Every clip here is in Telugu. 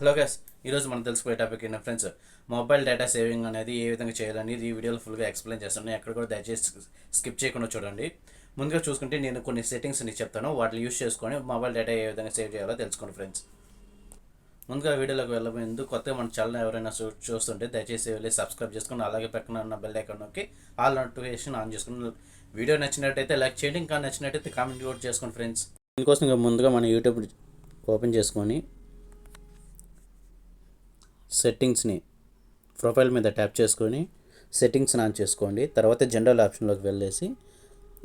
హలో గైస్ ఈరోజు మనం తెలుసుకునే టాపిక్ ఏంటంటే ఫ్రెండ్స్ మొబైల్ డేటా సేవింగ్ అనేది ఏ విధంగా చేయాలని ఈ వీడియోలో ఫుల్గా ఎక్స్ప్లెయిన్ చేస్తాను ఎక్కడ కూడా దయచేసి స్కిప్ చేయకుండా చూడండి. ముందుగా చూసుకుంటే నేను కొన్ని సెట్టింగ్స్ నీకు చెప్తాను. వాటిని యూస్ చేసుకొని మొబైల్ డేటా ఏ విధంగా సేవ్ చేయాలో తెలుసుకోండి ఫ్రెండ్స్ ముందుగా వీడియోలోకి వెళ్ళబోయేందుకు కొత్తగా మన ఛానల్ ఎవరైనా చూ చూస్తుంటే దయచేసి వెళ్ళి సబ్స్క్రైబ్ చేసుకుని అలాగే పక్కన ఉన్న బెల్ ఐకాన్ నొక్కి ఆల్ నోటిఫికేషన్ ఆన్ చేసుకుని వీడియో నచ్చినట్టయితే లైక్ చేయండి. ఇంకా నచ్చినట్టయితే కామెంట్ కూడా చేసుకోండి ఫ్రెండ్స్ దీనికోసం ఇంకా ముందుగా మన యూట్యూబ్ ఓపెన్ చేసుకొని సెట్టింగ్స్ని ప్రొఫైల్ మీద ట్యాప్ చేసుకొని సెట్టింగ్స్ని ఆన్ చేసుకోండి. తర్వాత జనరల్ ఆప్షన్లోకి వెళ్ళేసి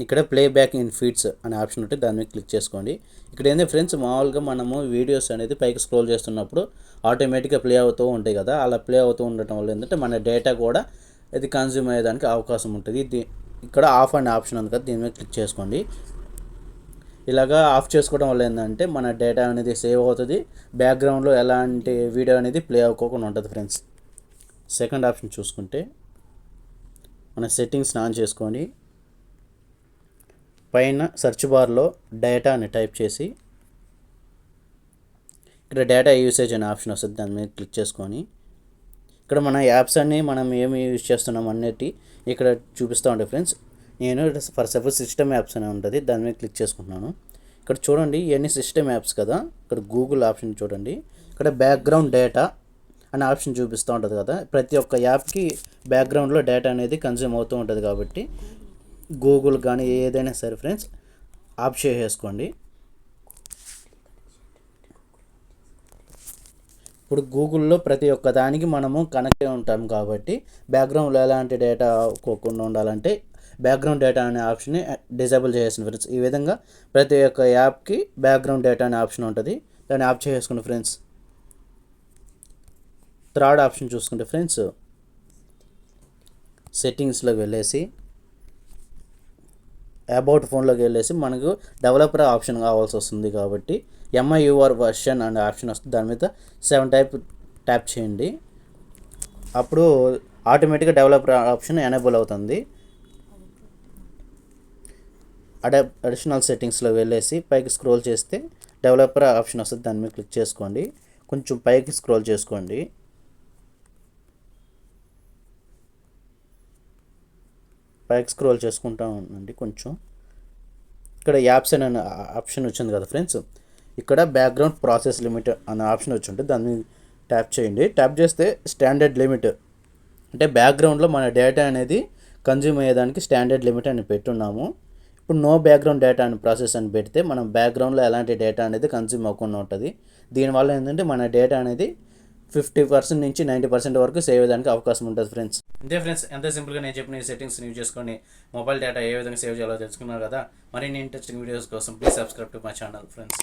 ఇక్కడ ప్లే బ్యాక్ ఇన్ ఫీడ్స్ అనే ఆప్షన్ ఉంటే దాని మీద క్లిక్ చేసుకోండి. ఇక్కడ ఏంటంటే ఫ్రెండ్స్ మామూలుగా మనము వీడియోస్ అనేది పైకి స్క్రోల్ చేస్తున్నప్పుడు ఆటోమేటిక్గా ప్లే అవుతూ ఉంటాయి కదా అలా ప్లే అవుతూ ఉండటం వల్ల ఏంటంటే మన డేటా కూడా ఇది కన్జ్యూమ్ అయ్యేదానికి అవకాశం ఉంటుంది. ఇక్కడ ఆఫ్ అనే ఆప్షన్ ఉంది కదా దీని మీద క్లిక్ చేసుకోండి. ఇలాగా ఆఫ్ చేసుకోవడం వల్ల ఏంటంటే మన డేటా అనేది సేవ్ అవుతుంది. బ్యాక్గ్రౌండ్లో ఎలాంటి వీడియో అనేది ప్లే అవ్వకుండా ఉంటుంది ఫ్రెండ్స్. సెకండ్ ఆప్షన్ చూసుకుంటే మన సెట్టింగ్స్ని ఆన్ చేసుకొని పైన సెర్చ్ బార్లో డేటా అని టైప్ చేసి ఇక్కడ డేటా యూసేజ్ అనే ఆప్షన్ వస్తుంది. దాని మీద క్లిక్ చేసుకొని ఇక్కడ మన యాప్స్ అన్నీ మనం ఏమి యూజ్ చేస్తున్నాం అన్నిటి ఇక్కడ చూపిస్తూ ఉంటాయి ఫ్రెండ్స్. నేను ఫర్ సపోజ్ సిస్టమ్ యాప్స్ అనే ఉంటుంది దాని మీద క్లిక్ చేసుకుంటున్నాను. ఇక్కడ చూడండి ఇవన్నీ సిస్టమ్ యాప్స్ కదా. ఇక్కడ గూగుల్ ఆప్షన్ చూడండి. ఇక్కడ బ్యాక్గ్రౌండ్ డేటా అనే ఆప్షన్ చూపిస్తూ ఉంటుంది కదా. ప్రతి ఒక్క యాప్కి బ్యాక్గ్రౌండ్లో డేటా అనేది కన్జ్యూమ్ అవుతూ ఉంటుంది కాబట్టి గూగుల్ కానీ ఏదైనా సరే ఫ్రెండ్స్ ఆఫ్ చేసేసుకోండి. ఇప్పుడు గూగుల్లో ప్రతి ఒక్క దానికి మనము కనెక్ట్ ఉంటాం కాబట్టి బ్యాక్గ్రౌండ్లో ఎలాంటి డేటా కోకుండా ఉండాలంటే బ్యాక్గ్రౌండ్ డేటా అనే ఆప్షన్ని డిజేబుల్ చేసిన ఫ్రెండ్స్ ఈ విధంగా ప్రతి ఒక్క యాప్కి బ్యాక్గ్రౌండ్ డేటా అనే ఆప్షన్ ఉంటుంది. దాన్ని ఆఫ్ చేసుకుని ఫ్రెండ్స్ థర్డ్ ఆప్షన్ చూసుకుంటే ఫ్రెండ్స్ సెట్టింగ్స్లోకి వెళ్ళేసి అబౌట్ ఫోన్లోకి వెళ్ళేసి మనకు డెవలపర్ ఆప్షన్ కావాల్సి వస్తుంది కాబట్టి ఎంఐయుఆర్ వర్షన్ అనే ఆప్షన్ వస్తుంది. దాని మీద సెవెన్ టైప్ ట్యాప్ చేయండి. అప్పుడు ఆటోమేటిక్గా డెవలపర్ ఆప్షన్ ఎనేబుల్ అవుతుంది. అడ అడిషనల్ సెట్టింగ్స్లో వెళ్ళేసి పైకి స్క్రోల్ చేస్తే డెవలపర్ ఆప్షన్ వస్తుంది దాని మీద క్లిక్ చేసుకోండి. కొంచెం పైకి స్క్రోల్ చేసుకోండి. పైకి స్క్రోల్ చేసుకుంటా ఉండండి కొంచెం. ఇక్కడ యాప్స్ అనే ఆప్షన్ వచ్చింది కదా ఫ్రెండ్స్ ఇక్కడ బ్యాక్గ్రౌండ్ ప్రాసెస్ లిమిట్ అనే ఆప్షన్ వచ్చి ఉంటుంది దాన్ని ట్యాప్ చేయండి. ట్యాప్ చేస్తే స్టాండర్డ్ లిమిట్ అంటే బ్యాక్గ్రౌండ్లో మన డేటా అనేది కన్జ్యూమ్ అయ్యేదానికి స్టాండర్డ్ లిమిట్ అని పెట్టున్నాము. ఇప్పుడు నో బ్యాక్గ్రౌండ్ డేటా అని ప్రాసెస్ అని పెడితే మనం బ్యాక్గ్రౌండ్లో ఎలాంటి డేటా అనేది కన్స్యూమ్ అవ్వకుండా ఉంటుంది. దీనివల్ల ఏంటంటే మన డేటా అనేది ఫిఫ్టీ పర్సెంట్ నుంచి నైంటీ పర్సెంట్ వరకు సేవ్ అయ్యేదానికి అవకాశం ఉంటుంది ఫ్రెండ్స్ అంతే ఫ్రెండ్స్ ఎంత సింపుల్గా నేను చెప్పిన ఈ సెట్టింగ్స్ యూజ్ చేసుకొని మొబైల్ డేటా ఏ విధంగా సేవ్ చేయాలో తెలుసుకున్నారు కదా. మరిన్ని ఇంట్రెస్టింగ్ వీడియోస్ కోసం please subscribe to my channel friends